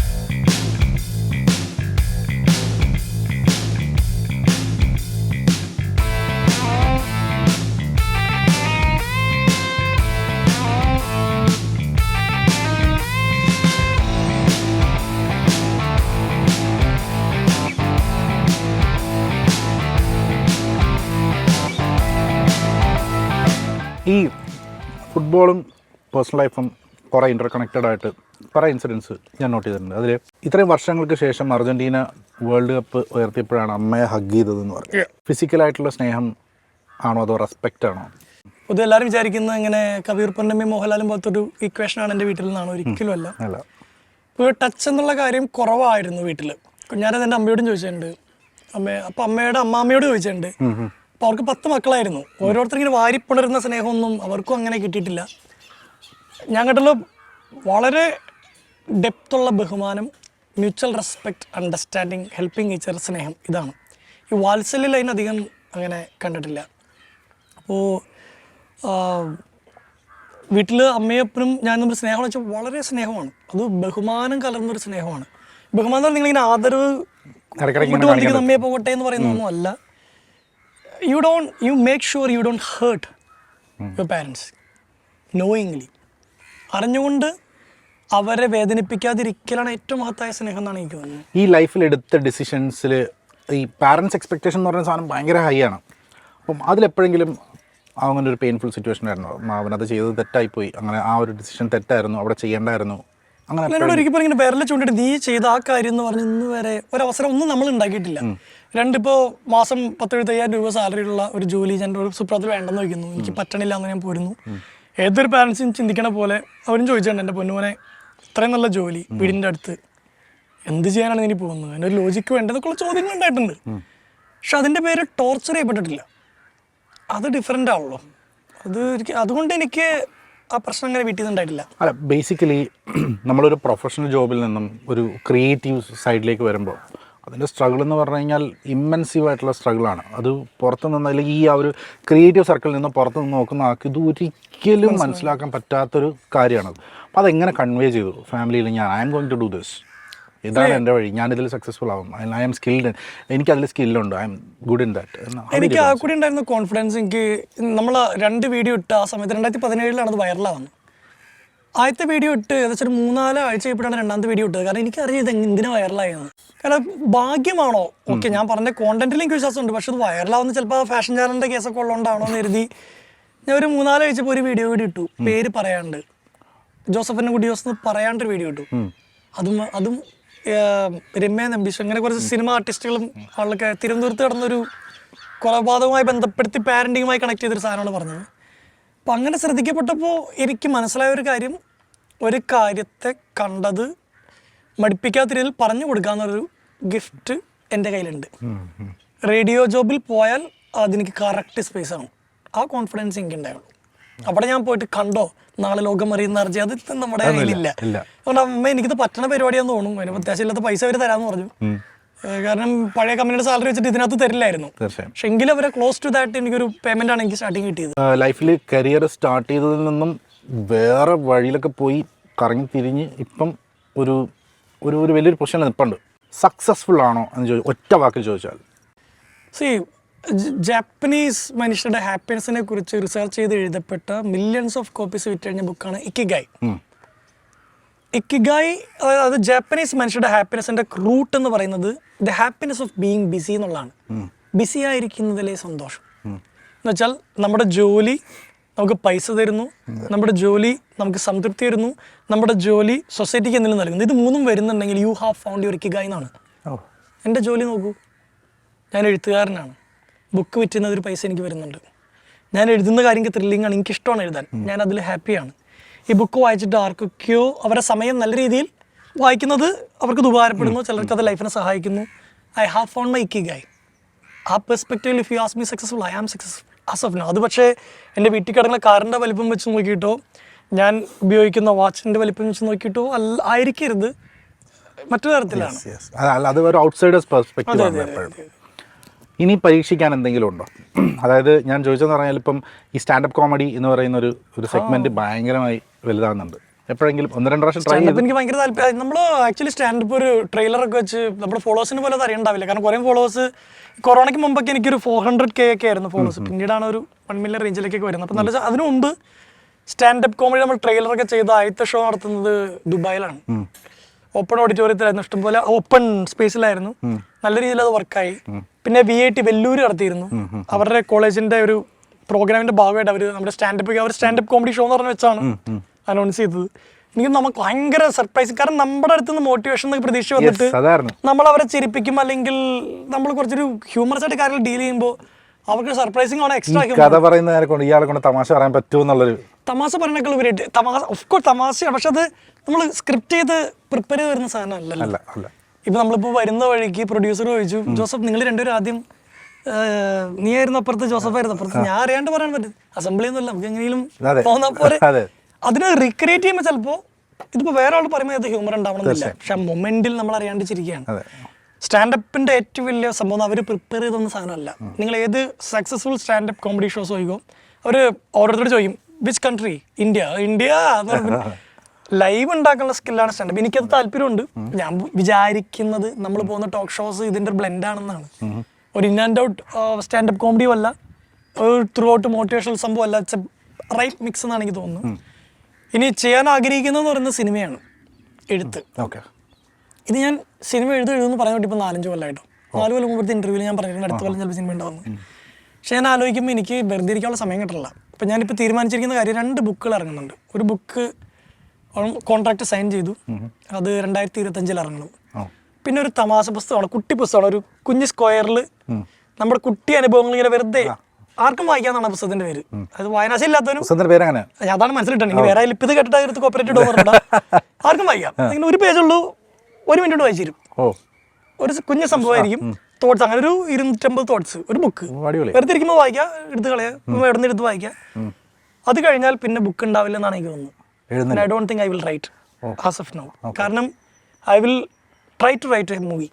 ഈ ഫുട്ബോളും പേഴ്സണൽ ലൈഫും കുറേ ഇന്റർ കണക്റ്റഡ് ആയിട്ട് കുറേ ഇൻസിഡൻസ് ഞാൻ നോട്ട് ചെയ്തിട്ടുണ്ട്. അതിൽ ഇത്രയും വർഷങ്ങൾക്ക് ശേഷം അർജന്റീന വേൾഡ് കപ്പ് ഉയർത്തിയപ്പോഴാണ് അമ്മയെ ഹഗ് ചെയ്തതെന്ന് പറഞ്ഞു Yeah. ഫിസിക്കലായിട്ടുള്ള സ്നേഹം ആണോ അതോ റെസ്പെക്റ്റ് ആണോ? പൊതുവെ എല്ലാവരും വിചാരിക്കുന്നത് ഇങ്ങനെ കബീർ പൊന്നമ്മയും മോഹൻലാലും പോലത്തെ ഒരു ഇക്വേഷൻ ആണ് എന്റെ വീട്ടിൽ നിന്നാണ് ഒരിക്കലും അല്ല. അല്ല. ഇപ്പോൾ ടച്ച് എന്നുള്ള കാര്യം കുറവായിരുന്നു വീട്ടിൽ ഞാനത് എന്റെ അമ്മയോടും ചോദിച്ചിട്ടുണ്ട്. അമ്മ അപ്പം അമ്മയുടെ അമ്മാമ്മയോട് ചോദിച്ചിട്ടുണ്ട്. അപ്പോൾ അവർക്ക് പത്ത് മക്കളായിരുന്നു. ഓരോരുത്തർ ഇങ്ങനെ വാരിപ്പുണരുന്ന സ്നേഹമൊന്നും അവർക്കും അങ്ങനെ കിട്ടിയിട്ടില്ല. ഞാൻ കേട്ടുള്ള വളരെ ഡെപ്തുള്ള ബഹുമാനം mutual respect understanding helping each other സ്നേഹം ഇതാണ്. ഈ വാത്സല്യ ലൈൻ അധികം അങ്ങനെ കണ്ടിട്ടില്ല. അപ്പോൾ വീട്ടിൽ അമ്മയപ്പനും ഞാൻ തമ്മിൽ സ്നേഹം വെച്ചാൽ വളരെ സ്നേഹമാണ്. അത് ബഹുമാനം കലർന്നൊരു സ്നേഹമാണ്. ബഹുമാനം നിങ്ങളിങ്ങനെ ആദരവ് അമ്മയെ പോകട്ടെ എന്ന് പറയുന്നതൊന്നും അല്ല. You you make sure you don't hurt hurt your parents knowingly അറിഞ്ഞുകൊണ്ട് അവരെ വേദനിപ്പിക്കാതിരിക്കലാണ് ഏറ്റവും മഹത്തായ സ്നേഹം എന്നാണ് എനിക്ക് തോന്നുന്നത്. ഈ ലൈഫിൽ എടുത്ത ഡിസിഷൻസിൽ ഈ പാരൻസ് എക്സ്പെക്ടേഷൻ എന്ന് പറയുന്ന സാധനം ഭയങ്കര ഹൈ ആണ്. അപ്പം അതിലെപ്പോഴെങ്കിലും അങ്ങനെ ഒരു പെയിൻഫുൾ സിറ്റുവേഷൻ ആയിരുന്നു അവനത് ചെയ്തത് തെറ്റായിപ്പോയി. അങ്ങനെ ആ ഒരു ഡിസിഷൻ തെറ്റായിരുന്നു. അവിടെ ചെയ്യേണ്ടായിരുന്നു. അങ്ങനെ എന്നോട് ഒരിക്കലും ഇങ്ങനെ വിരൽ ചൂണ്ടിട്ട് നീ ചെയ്ത ആ കാര്യം എന്ന് പറഞ്ഞ് ഇന്ന് വരെ ഒരവസരം ഒന്നും നമ്മൾ ഉണ്ടാക്കിയിട്ടില്ല. രണ്ടിപ്പോൾ മാസം പത്തെഴുപത്തയ്യായിരം രൂപ സാലറി ഉള്ള ഒരു ജോലി ഞാൻ ഒരു സുപ്രത്തിൽ വേണ്ടെന്ന് വയ്ക്കുന്നു. എനിക്ക് പറ്റണില്ല എന്ന് ഞാൻ പോരുന്നു. ഏതൊരു പാരൻസും ചിന്തിക്കണ പോലെ അവരും ചോദിച്ചിട്ടുണ്ട് എന്റെ പൊന്നുമോനെ ഇത്രയും നല്ല ജോലി വീടിന്റെ അടുത്ത്. എന്ത് ചെയ്യാനാണ് ഇനി പോകുന്നത്? എന്റെ ഒരു ലോജിക്ക് വേണ്ടതൊക്കെയുള്ള ചോദ്യങ്ങൾ ഉണ്ടായിട്ടുണ്ട്. പക്ഷെ അതിന്റെ പേര് ടോർച്ചർ ചെയ്യപ്പെട്ടിട്ടില്ല. അത് ഡിഫറെന്റ് ആവുള്ളൂ അത് എനിക്ക് അതുകൊണ്ട് എനിക്ക് ആ പ്രശ്നം അങ്ങനെ വീട്ടിൽ നിന്ന് ഉണ്ടായിട്ടില്ല. അല്ല ബേസിക്കലി നമ്മളൊരു പ്രൊഫഷണൽ ജോബിൽ നിന്നും ഒരു ക്രിയേറ്റീവ് സൈഡിലേക്ക് വരുമ്പോൾ അതിന്റെ സ്ട്രഗിൾ എന്ന് പറഞ്ഞു കഴിഞ്ഞാൽ ഇമ്മൻസീവ് ആയിട്ടുള്ള സ്ട്രഗിളാണ് അത് പുറത്തു നിന്ന് അല്ലെങ്കിൽ ഈ ആ ഒരു ക്രിയേറ്റീവ് സർക്കിളിൽ നിന്ന് പുറത്തു നിന്ന് നോക്കുന്ന ആൾക്ക് ഇത് ഒരിക്കലും മനസ്സിലാക്കാൻ പറ്റാത്തൊരു കാര്യമാണത് അപ്പോൾ അതെങ്ങനെ കൺവേ ചെയ്തു? ഫാമിലിയിൽ ഞാൻ I'm going to do this ഇതാണ് എന്റെ വഴി. ഞാൻ ഇതിൽ സക്സസ്ഫുൾ ആവും. ഐ എം സ്കിൽഡ് എനിക്ക് അതിൽ സ്കില്ലുണ്ട് I'm good in that എനിക്ക് ആ കൂടി ഉണ്ടായിരുന്ന കോൺഫിഡൻസ് എനിക്ക് നമ്മൾ രണ്ട് വീഡിയോ ഇട്ട ആ സമയത്ത് രണ്ടായിരത്തി പതിനേഴിലാണ് അത് വൈറലാവുന്നത് ആദ്യത്തെ വീഡിയോ ഇട്ട് ഏകദേശം ഒരു മൂന്നാൽ ആഴ്ച കഴിയപ്പെട്ടാണ് രണ്ടാമത്തെ വീഡിയോ ഇട്ടത്. കാരണം എനിക്കറിയാം ഇത് എന്തിനാ വൈറലായെന്ന് കാരണം ഭാഗ്യമാണോ? ഓക്കെ ഞാൻ പറഞ്ഞ കോണ്ടന്റിൽ എനിക്ക് വിശ്വാസമുണ്ട്. പക്ഷെ അത് വൈറലാവുന്ന ചിലപ്പോൾ ഫാഷൻ ചാനലിന്റെ കേസൊക്കെ ഉള്ളതുകൊണ്ടാണോ എന്ന് കരുതി ഞാൻ ഒരു മൂന്നാൽ ആഴ്ചപ്പോൾ ഒരു വീഡിയോ കൂടി ഇട്ടു. പേര് പറയാണ്ട്. ജോസഫിന്റെ കുടിയോസ് എന്ന് പറയാണ്ടൊരു വീഡിയോ ഇട്ടു. അതും അതും രമ്യ നമ്പീഷ് അങ്ങനെ കുറച്ച് സിനിമ ആർട്ടിസ്റ്റുകളും ആളൊക്കെ തിരുവനന്തപുരത്ത് കിടന്നൊരു കൊലപാതകവുമായി ബന്ധപ്പെടുത്തി പാരന്റിങ്ങുമായി കണക്ട് ചെയ്തൊരു സാധനമാണ് പറഞ്ഞത്. അപ്പം അങ്ങനെ ശ്രദ്ധിക്കപ്പെട്ടപ്പോൾ എനിക്ക് മനസ്സിലായ ഒരു കാര്യം ഒരു കാര്യത്തെ കണ്ടത് മടിപ്പിക്കാത്ത രീതിയിൽ പറഞ്ഞു കൊടുക്കാന്നൊരു ഗിഫ്റ്റ് എന്റെ കയ്യിലുണ്ട്. റേഡിയോ ജോബിൽ പോയാൽ അതെനിക്ക് കറക്റ്റ് സ്പേസ് ആണ്. ആ കോൺഫിഡൻസ് എനിക്ക് ഉണ്ടായുള്ളൂ അവിടെ ഞാൻ പോയിട്ട് കണ്ടോ? നാളെ ലോകം അറിയുന്ന അർജി അത് നമ്മുടെ കയ്യിലില്ല. ഇല്ല. അതുകൊണ്ട് അമ്മ എനിക്കിത് പറ്റണ പരിപാടിയാന്ന് തോന്നുന്നു. അതിന് അത്യാവശ്യമില്ലാത്ത പൈസ അവർ തരാമെന്ന് പറഞ്ഞു. കാരണം പഴയ കമ്പനിയുടെ സാലറി വെച്ചിട്ട് ഇതിനകത്ത് തരില്ലായിരുന്നു. തീർച്ചയായും. പക്ഷെ എങ്കിലും അവരെ ക്ലോസ് ടു ദാറ്റ് എനിക്കൊരു പേയ്മെന്റ് ആണ് എനിക്ക് സ്റ്റാർട്ടിങ് കിട്ടിയത്. ലൈഫിൽ കരിയർ സ്റ്റാർട്ട് ചെയ്തതിൽ നിന്നും വേറെ വഴിയിലൊക്കെ പോയി കറങ്ങി തിരിഞ്ഞ് ഇപ്പം ഒരു ഒരു ഒരു വലിയൊരു പ്രശ്നം നിൽപ്പുണ്ട് സക്സസ്ഫുൾ ആണോ എന്ന് ചോദിച്ചു ഒറ്റ വാക്കിൽ ചോദിച്ചാൽ. സി ജാപ്പനീസ് മനുഷ്യരുടെ ഹാപ്പിനെസിനെ കുറിച്ച് റിസർച്ച് ചെയ്ത് എഴുതപ്പെട്ട മില്യൺസ് ഓഫ് കോപ്പീസ് വിറ്റഴിഞ്ഞ ബുക്കാണ് ഇക്കിഗായ്. ഇക്കിഗായ് അതായത് ജാപ്പനീസ് മനുഷ്യരുടെ ഹാപ്പിനെസിന്റെ റൂട്ട് എന്ന് പറയുന്നത് the happiness of being busy എന്നുള്ളതാണ്. ബിസി ആയിരിക്കുന്നതിലെ സന്തോഷം. എന്ന് വെച്ചാൽ നമ്മുടെ ജോലി നമുക്ക് പൈസ തരുന്നു നമ്മുടെ ജോലി നമുക്ക് സംതൃപ്തി തരുന്നു നമ്മുടെ ജോലി സൊസൈറ്റിക്ക് എന്തെങ്കിലും നൽകുന്നു. ഇത് മൂന്നും വരുന്നുണ്ടെങ്കിൽ you have found your ikigai എന്നാണ്. എന്റെ ജോലി നോക്കൂ. ഞാൻ എഴുത്തുകാരനാണ്. ബുക്ക് വിറ്റുന്ന ഒരു പൈസ എനിക്ക് വരുന്നുണ്ട്. ഞാൻ എഴുതുന്ന കാര്യം ത്രില്ലിംഗ് ആണ് എനിക്ക് ഇഷ്ടമാണ് എഴുതാൻ ഞാൻ അതിൽ ഹാപ്പിയാണ് ഈ ബുക്ക് വായിച്ചിട്ട് ആർക്കൊക്കെയോ അവരുടെ സമയം നല്ല രീതിയിൽ വായിക്കുന്നത് അവർക്ക് ഉപകാരപ്പെടുന്നു. ചിലർക്ക് അത് ലൈഫിനെ സഹായിക്കുന്നു. I have found my ikigai ആ പെർസ്പെക്റ്റീവിൽ if you ask me successful I am successful as of now അത് പക്ഷേ എന്റെ വീട്ടിൽ കിടക്കുന്ന കാറിന്റെ വലിപ്പം വെച്ച് നോക്കിയിട്ടോ ഞാൻ ഉപയോഗിക്കുന്ന വാച്ചിന്റെ വലിപ്പം വെച്ച് നോക്കിയിട്ടോ അല്ല ആയിരിക്കരുത്. മറ്റു തരത്തിലാണ്. അത് ഒരു ഔട്ട്സൈഡേഴ്സ് പെർസ്പെക്റ്റീവ് ഇനി പരീക്ഷിക്കാൻ എന്തെങ്കിലും ഉണ്ടോ? അതായത് ഞാൻ ചോദിച്ചതെന്ന് പറഞ്ഞാൽ ഇപ്പം ഈ സ്റ്റാൻഡപ്പ് കോമഡി എന്ന് പറയുന്ന ഒരു ഒരു സെഗ്മെന്റ് ഭയങ്കരമായി വലുതാകുന്നുണ്ട്. എപ്പോഴെങ്കിലും ഒന്ന് രണ്ട് പ്രാവശ്യം ട്രൈ ചെയ്ത് എനിക്ക് ഭയങ്കര താല്പര്യം. നമ്മൾ ആക്ച്വലി സ്റ്റാൻഡപ്പ് ഒരു ട്രെയിലർ ഒക്കെ വെച്ച് നമ്മുടെ ഫോളോവേഴ്സിന് പോലെ അത് അറിയണ്ടാവില്ല. കാരണം കുറേ ഫോളോവേഴ്സ് കൊറോണയ്ക്ക് മുമ്പൊക്കെ എനിക്കൊരു ഫോർ ഹൺഡ്രഡ് കെ ഒക്കെ ആയിരുന്നു ഫോളോവേഴ്സ് പിന്നീടാണ് ഒരു വൺ മില്യൺ റേഞ്ചിലേക്കൊക്കെ വരുന്നത്. അപ്പോൾ നല്ല അതിനു മുമ്പ് സ്റ്റാൻഡപ്പ് കോമഡി നമ്മൾ ട്രെയിലറൊക്കെ ചെയ്ത ആദ്യത്തെ ഷോ നടത്തുന്നത് ദുബായിലാണ്. ഓപ്പൺ ഓഡിറ്റോറിയത്തിലായിരുന്നു ഇഷ്ടംപോലെ ഓപ്പൺ സ്പേസിലായിരുന്നു നല്ല രീതിയിൽ അത് വർക്കായി പിന്നെ വി ഐ ടി വെല്ലൂർ നടത്തിയിരുന്നു. അവരുടെ കോളേജിന്റെ ഒരു പ്രോഗ്രാമിന്റെ ഭാഗമായിട്ട് അവർ നമ്മുടെ സ്റ്റാൻഡപ്പ് അവർ സ്റ്റാൻഡപ്പ് കോമഡി ഷോ എന്ന് പറഞ്ഞ് വെച്ചാണ്. അനൗൺസ് ചെയ്തത്. എനിക്ക് നമുക്ക് ഭയങ്കര സർപ്രൈസ് കാരണം നമ്മുടെ അടുത്ത് നിന്ന് മോട്ടിവേഷൻ എന്നൊക്കെ പ്രതീക്ഷ വന്നിട്ട് നമ്മൾ അവരെ ചിരിപ്പിക്കും അല്ലെങ്കിൽ നമ്മൾ കുറച്ചൊരു ഹ്യൂമറസ് ആയിട്ട് കാര്യങ്ങൾ ഡീൽ ചെയ്യുമ്പോൾ അവർക്ക് സർപ്രൈസിങ് ആണ് എക്സ്ട്രാ കഥ പറയുന്നതിനെ കൊണ്ട് ഇയാളെ കൊണ്ട് തമാശ പറയാൻ പറ്റുമോ എന്നുള്ളൊരു തമാശ പറഞ്ഞേക്കാൾ ഉപരിയായിട്ട് തമാശ ഓഫ് കോഴ്സ് തമാശയാണ്. പക്ഷെ അത് നമ്മൾ സ്ക്രിപ്റ്റ് ചെയ്ത് പ്രിപ്പയർ ചെയ്ത് വരുന്ന സാധനം അല്ലല്ലോ. ഇപ്പൊ നമ്മളിപ്പോ വരുന്ന വഴിക്ക് പ്രൊഡ്യൂസർ ചോദിച്ചു ജോസഫ് നിങ്ങൾ രണ്ടുപേരും ആദ്യം നീ ആയിരുന്നു അപ്പുറത്ത് ജോസഫ് ആയിരുന്നു അപ്പുറത്ത് ഞാൻ അറിയാണ്ട് പറയാൻ പറ്റും. അസംബ്ലി ഒന്നുമില്ല നമുക്ക് എങ്ങനെയും അതെ. പോലെ. അതിനെ റീക്രിയേറ്റ് ചെയ്യുമ്പോൾ ചിലപ്പോ ഇതിപ്പോ വേറെ ആൾ പറയുമ്പോൾ അത് ഹ്യൂമർ ഉണ്ടാവണമെന്നില്ല. പക്ഷെ ആ മൊമെന്റിൽ നമ്മൾ അറിയാണ്ട് ചിരിക്കുകയാണ് അതെ. സ്റ്റാൻഡപ്പിന്റെ ഏറ്റവും വലിയ സംഭവം അവർ പ്രിപ്പയർ ചെയ്തൊന്നും സാധനമല്ല. നിങ്ങൾ ഏത് സക്സസ്ഫുൾ സ്റ്റാൻഡപ്പ് കോമഡി ഷോസ് ചോദിക്കും അവർ ഓരോരുത്തരോട് ചോദിക്കും which country India India live ഉണ്ടാക്കാനുള്ള സ്കില്ലാണ് സ്റ്റാൻഡപ്പ് എനിക്കത് താല്പര്യമുണ്ട്. ഞാൻ വിചാരിക്കുന്നത് നമ്മൾ പോകുന്ന ടോക്ക് ഷോസ് ഇതിന്റെ ഒരു ബ്ലെൻഡ് ആണെന്നാണ്. ഒരു ഇൻ ആൻഡ് ഔട്ട് സ്റ്റാൻഡപ്പ് കോമഡിയും അല്ല ഒരു ത്രൂ ഔട്ട് മോട്ടിവേഷണൽ സംഭവം അല്ല ഇറ്റ്സ് റൈറ്റ് മിക്സ് എന്നാണ് എനിക്ക് തോന്നുന്നത്. ഇനി ചെയ്യാൻ ആഗ്രഹിക്കുന്നതെന്ന് പറയുന്ന സിനിമയാണ് എഴുത്ത്. ഓക്കെ. ഇത് ഞാൻ സിനിമ എഴുതി എഴുതുമെന്ന് പറയാൻ വേണ്ടി ഇപ്പോൾ നാലഞ്ച് കൊല്ലമായിട്ടോ നാല് കൊല്ലം മുമ്പത്തെ ഇന്റർവ്യൂവിൽ ഞാൻ പറഞ്ഞിട്ടുണ്ട് അടുത്ത കൊല്ലം ചിലപ്പോൾ സിനിമ ഉണ്ടാവുന്നു പക്ഷേ ഞാൻ ആലോചിക്കുമ്പോൾ എനിക്ക് വെറുതെ ഇരിക്കാനുള്ള സമയം കിട്ടില്ല അപ്പം ഞാനിപ്പോൾ തീരുമാനിച്ചിരിക്കുന്ന കാര്യം രണ്ട് ബുക്കുകൾ ഇറങ്ങുന്നുണ്ട്. ഒരു ബുക്ക് കോൺട്രാക്ട് സൈൻ ചെയ്തു. അത് രണ്ടായിരത്തി ഇരുപത്തഞ്ചിൽ ഇറങ്ങണം. പിന്നെ ഒരു തമാശ പുസ്തകമാണ് കുട്ടി പുസ്തകമാണ്. ഒരു കുഞ്ഞു സ്ക്വയറിൽ നമ്മുടെ കുട്ടി അനുഭവങ്ങൾ ഇങ്ങനെ വെറുതെ ആർക്കും വായിക്കാന്നാണ് പുസ്തകത്തിന്റെ പേര്. അത് വായനാശം ഇല്ലാത്തവരും പുസ്തകത്തിന്റെ പേര് അങ്ങനെ അതാണ് മനസ്സിലിട്ടുണ്ട് എനിക്ക് വേറെ ലിപ്പിത് ഇത് കേട്ടിട്ട് എടുത്ത് കോപ്പറേറ്റീവ് ഡോർ ആർക്കും വായിക്കാം. ഇങ്ങനെ ഒരു പേജുള്ളൂ ഒരു മിനിറ്റ് കൊണ്ട് വായിച്ചു തരും ഒരു കുഞ്ഞു സംഭവമായിരിക്കും. തോട്ട്സ് അങ്ങനെ ഒരു ഇരുന്നൂറ്റമ്പത് തോട്ട്സ് ഒരു ബുക്ക് വെറുതെ ഇരിക്കുമ്പോൾ വായിക്കാം എടുത്ത് കളയാം എവിടെ നിന്ന് എടുത്ത് വായിക്കാം. അത് കഴിഞ്ഞാൽ പിന്നെ ബുക്ക് ഉണ്ടാവില്ല എന്നാണ് എനിക്ക് തോന്നുന്നത്. I don't think I will write as of now കാരണം I will try to write a movie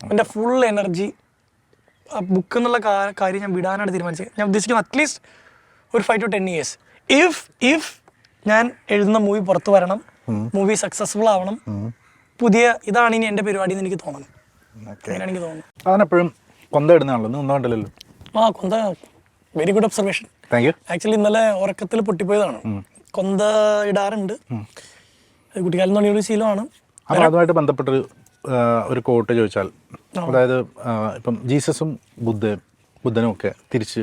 എന്റെ ഫുൾ എനർജി ബുക്ക് എന്നുള്ള കാര്യം ഞാൻ വിടാനാണ് തീരുമാനിച്ചത്. ഞാൻ ഉദ്ദേശിക്കുന്നത് അറ്റ്ലീസ്റ്റ് ഒരു five to ten years if if ഞാൻ എഴുതുന്ന മൂവി പുറത്തു വരണം മൂവി സക്സസ്ഫുൾ ആവണം പുതിയ ഇതാണ് ഇനി എന്റെ പരിപാടി എന്ന് എനിക്ക് തോന്നുന്നു എനിക്ക് തോന്നുന്നത്. അവനെപ്പോഴും കൊന്ത ഇടുന്നതാണല്ലോ ഒന്നും കണ്ടില്ലല്ലോ ആ കൊന്ത വെരി ഗുഡ് ഒബ്സർവേഷൻ ആക്ച്വലി ഇന്നലെ ഉറക്കത്തിൽ പൊട്ടിപ്പോയതാണ്. കൊന്ത ഇടാറുണ്ട്. കുട്ടിക്കാലം തുടങ്ങിയ ഒരു ശീലമാണ്. അതുമായിട്ട് ബന്ധപ്പെട്ടൊരു ഒരു കോട്ട് ചോദിച്ചാൽ അതായത് ഇപ്പം ജീസസും ബുദ്ധയും ബുദ്ധനും ഒക്കെ തിരിച്ച്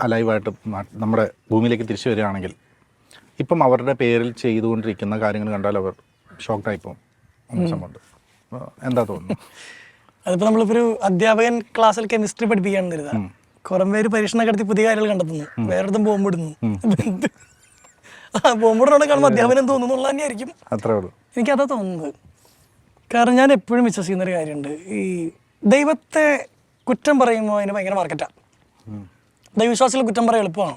അലൈവായിട്ട് നമ്മുടെ ഭൂമിയിലേക്ക് തിരിച്ചു വരികയാണെങ്കിൽ ഇപ്പം അവരുടെ പേരിൽ ചെയ്തുകൊണ്ടിരിക്കുന്ന കാര്യങ്ങൾ കണ്ടാൽ അവർ ഷോക്ക്ഡായി പോകും സംഭവമുണ്ട്. എന്താ തോന്നുന്നു? അതിപ്പോൾ നമ്മളിപ്പോ ഒരു അധ്യാപകൻ ക്ലാസ്സിൽ കെമിസ്ട്രി പഠിപ്പിക്കുകയാണെന്ന് കരുതാ. കുറേ പേര് പരീക്ഷണം നടത്തി പുതിയ കാര്യങ്ങൾ കണ്ടെത്തുന്നു. ബോംബ് ബോംബിടുന്നു ബോംബ് ബോംബിടണോടെ കാണുമ്പോൾ അധ്യാപനം തോന്നുന്നുള്ള തന്നെയായിരിക്കും. അത്രേ ഉള്ളൂ. എനിക്കതാ തോന്നുന്നത്. കാരണം ഞാൻ എപ്പോഴും വിശ്വസിക്കുന്ന ഒരു കാര്യമുണ്ട്. ഈ ദൈവത്തെ കുറ്റം പറയുമ്പോൾ അതിന് ഭയങ്കര മാർക്കറ്റാണ് ദൈവവിശ്വാസികൾ കുറ്റം പറയാൻ എളുപ്പമാണ്.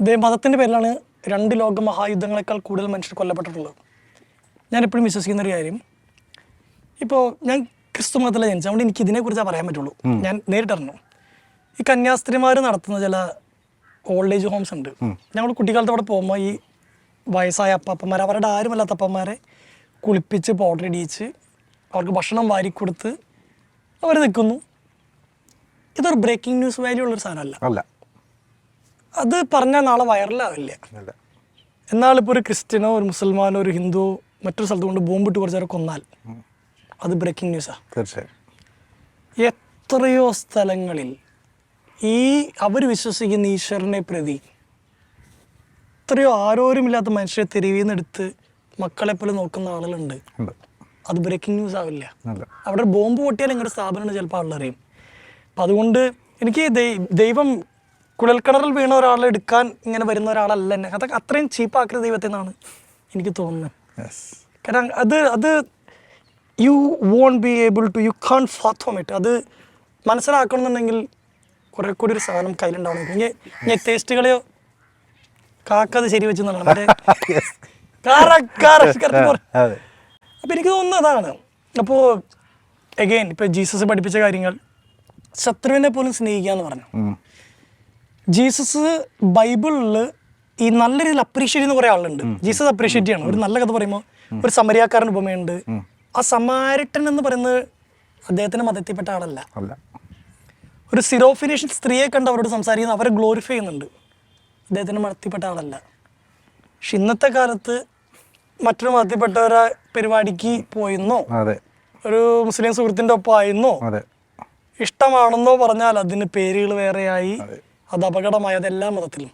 ദൈവ മതത്തിന്റെ പേരിലാണ് രണ്ട് ലോക മഹായുദ്ധങ്ങളെക്കാൾ കൂടുതൽ മനുഷ്യർ കൊല്ലപ്പെട്ടിട്ടുള്ളത്. ഞാൻ എപ്പോഴും വിശ്വസിക്കുന്ന ഒരു കാര്യം. ഇപ്പോൾ ഞാൻ ക്രിസ്തു മതത്തിലാണ് ജനിച്ചത്. അതുകൊണ്ട് എനിക്ക് ഇതിനെക്കുറിച്ചാണ് പറയാൻ പറ്റുള്ളൂ. ഞാൻ നേരിട്ടറിഞ്ഞു ഈ കന്യാസ്ത്രീമാർ നടത്തുന്ന ചില ഓൾഡ് ഏജ് ഹോംസ് ഉണ്ട്. ഞങ്ങൾ കുട്ടിക്കാലത്ത് അവിടെ പോകുമ്പോൾ ഈ വയസ്സായ അപ്പാപ്പന്മാർ അവരുടെ ആരുമല്ലാത്ത അപ്പന്മാരെ കുളിപ്പിച്ച് പൗഡർ ഇടിയിച്ച് അവർക്ക് ഭക്ഷണം വാരിക്കൊടുത്ത് അവർ നിൽക്കുന്നു. ഇതൊരു ബ്രേക്കിംഗ് ന്യൂസ് വാല്യൂ ഉള്ളൊരു സാധനമല്ല. അല്ല. അത് പറഞ്ഞാൽ നാളെ വൈറലാവില്ല. എന്നാൽ ഇപ്പോൾ ഒരു ക്രിസ്ത്യനോ ഒരു മുസൽമാനോ ഒരു ഹിന്ദുവോ മറ്റൊരു സ്ഥലത്ത് കൊണ്ട് ബോംബിട്ട് കുറച്ച് നേരം കൊന്നാൽ അത് ബ്രേക്കിംഗ് ന്യൂസാണ് തീർച്ചയായും. എത്രയോ സ്ഥലങ്ങളിൽ ഈ അവർ വിശ്വസിക്കുന്ന ഈശ്വരനെ പ്രതി എത്രയോ ആരോരുമില്ലാത്ത മനുഷ്യരെ തെരുവിൽ നിന്ന് എടുത്ത് മക്കളെ പോലെ നോക്കുന്ന ആളുകളുണ്ട്. അത് ബ്രേക്കിംഗ് ന്യൂസ് ആവില്ല. അവിടെ ബോംബ് പൊട്ടിയാൽ നിങ്ങളുടെ സ്ഥാപനമാണ് ചിലപ്പോൾ ആളറിയും അപ്പം അതുകൊണ്ട് എനിക്ക് ദൈവം കുഴൽക്കിണറിൽ വീണ ഒരാളെ എടുക്കാൻ ഇങ്ങനെ വരുന്ന ഒരാളല്ല എന്നെ. അതൊക്കെ അത്രയും ചീപ്പാക്കരുത് ദൈവത്തെ എന്നാണ് എനിക്ക് തോന്നുന്നത്. കാരണം അത് അത് you won't be able to you can't fathom it അത് മനസ്സിലാക്കണമെന്നുണ്ടെങ്കിൽ കുറെ കൂടി ഒരു സാധനം കയ്യിലുണ്ടാവണം. ഇനി ഞാൻ ടേസ്റ്റുകളെയോ കാക്കത് ശരി വെച്ച് എന്നുള്ളതാണ് മറ്റേ യെസ് കാറ കാറ correct പറ. അതെ അപ്പം എനിക്ക് തോന്നുന്നത് അതാണ്. അപ്പോൾ എഗെയിൻ ഇപ്പോൾ ജീസസ് പഠിപ്പിച്ച കാര്യങ്ങൾ ശത്രുവിനെ പോലും സ്നേഹിക്കുക എന്ന് പറഞ്ഞു. ജീസസ് ബൈബിളിൽ ഈ നല്ല രീതിയിൽ അപ്രീഷിയേറ്റ് ചെയ്യുന്ന കുറേ ആളുണ്ട്. ജീസസ് അപ്രീഷിയേറ്റ് ചെയ്യണം. ഒരു നല്ല കഥ പറയുമ്പോൾ ഒരു സമരിയാക്കാരൻ ഉപമയുണ്ട്. ആ സമാരിട്ടൻ എന്ന് പറയുന്നത് അദ്ദേഹത്തിന്റെ മതത്തിൽപ്പെട്ട ആളല്ല. ഒരു സിറോഫിനേഷൻ സ്ത്രീയെ കണ്ട് അവരോട് സംസാരിക്കുന്ന. അവരെ ഗ്ലോറിഫൈ ചെയ്യുന്നുണ്ട്. അദ്ദേഹത്തിന്റെ മതത്തിൽപ്പെട്ട ആളല്ല. പക്ഷെ ഇന്നത്തെ കാലത്ത് മറ്റൊരു മതത്തിൽപ്പെട്ടവരെ പരിപാടിക്ക് പോയിരുന്നോ അതെ. ഒരു മുസ്ലിം സുഹൃത്തിന്റെ ഒപ്പം ആയിരുന്നോ അതെ. ഇഷ്ടമാണെന്നോ പറഞ്ഞാൽ അതിന് പേരുകൾ വേറെയായി. അതെ. അപകടമായി. അത് എല്ലാ മതത്തിലും.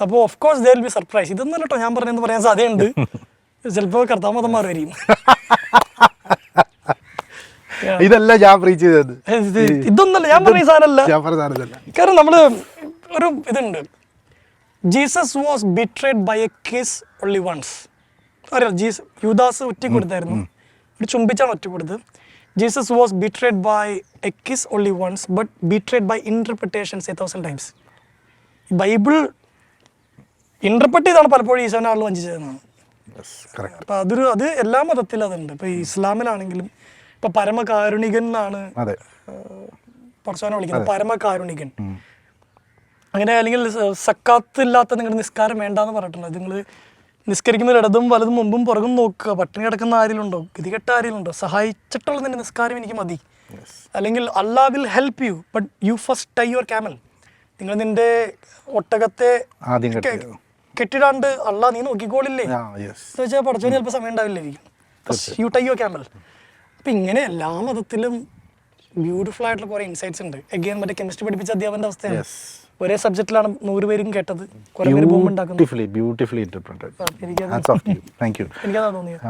അപ്പോൾ of course they will be surprise ഇതൊന്നും കേട്ടോ ഞാൻ പറഞ്ഞെന്ന് പറയാൻ സാധ്യതയുണ്ട്. ചിലപ്പോൾ കർത്താമതം വരും ഇതല്ല ഞാൻ പ്രീച്ച് ചെയ്തത്. ഇതൊന്നല്ല. ഞാൻ പറഞ്ഞ സാധനമല്ല. കാരണം നമ്മൾ ഒരു ഇതുണ്ട്. Jesus was betrayed by a kiss only once Jees യുദാസ് ഒറ്റ കൊടുത്തായിരുന്നു ഒരു ചുംബിച്ചാണ് ഒറ്റ കൊടുത്തത് Jesus was betrayed by a kiss only once but betrayed by interpretations a thousand times Bible interpret ചെയ്താണ് പലപ്പോഴും ഈശോനെ ആളുകൾ വഞ്ചിച്ചതെന്നാണ്. അപ്പം അതൊരു അത് എല്ലാ മതത്തിലും അതുണ്ട്. ഇപ്പോൾ ഇസ്ലാമിലാണെങ്കിലും ഇപ്പം പരമകാരുണികൻ എന്നാണ് പടച്ചവനെ വിളിക്കുന്നത്. പരമകാരുണികൻ. അങ്ങനെ അല്ലെങ്കിൽ സക്കാത്തില്ലാത്ത സക്കാത്ത് ഇല്ലാത്ത നിങ്ങളുടെ നിസ്കാരം വേണ്ടെന്ന് പറഞ്ഞിട്ടുണ്ട്? നിങ്ങൾ നിസ്കരിക്കുമ്പോൾ ഇടതും വലതും മുമ്പും പുറകും നോക്കുക. പട്ടിണി കിടക്കുന്ന ആരിലുണ്ടോ? ഗതികെട്ട ആരിലുണ്ടോ? സഹായിച്ചിട്ടുള്ള നിന്റെ നിസ്കാരം എനിക്ക് മതി. അല്ലെങ്കിൽ Allah will help you but you first tie your camel. നിങ്ങൾ നിന്റെ ഒട്ടകത്തെ കെട്ടിടാണ്ട് അല്ലാ നീ നോക്കിക്കോളില്ലേ? വെച്ചാൽ പടച്ചോന് ചിലപ്പോൾ സമയം ഉണ്ടാവില്ലായിരിക്കും യു ടൈ യുവർ ക്യാമൽ. അപ്പം ഇങ്ങനെ എല്ലാ മതത്തിലും ബ്യൂട്ടിഫുൾ ആയിട്ടുള്ള കുറേ ഇൻസൈറ്റ്സ് ഉണ്ട്. എഗെയിൻ മറ്റേ കെമിസ്ട്രി പഠിപ്പിച്ച അധ്യാപന്റെ അവസ്ഥയാണ്. ഒരേ സബ്ജക്റ്റിലാണ് നൂറ് പേരും കേട്ടത്. കുറെ പേര് ബോംബ് ബ്യൂട്ടിഫുള്ളി ബ്യൂട്ടിഫുള്ളി ഇന്റർപ്രറ്റഡ് ആ, എനിക്കത് hats off you thank you എനിക്കതാ തോന്നിയത്.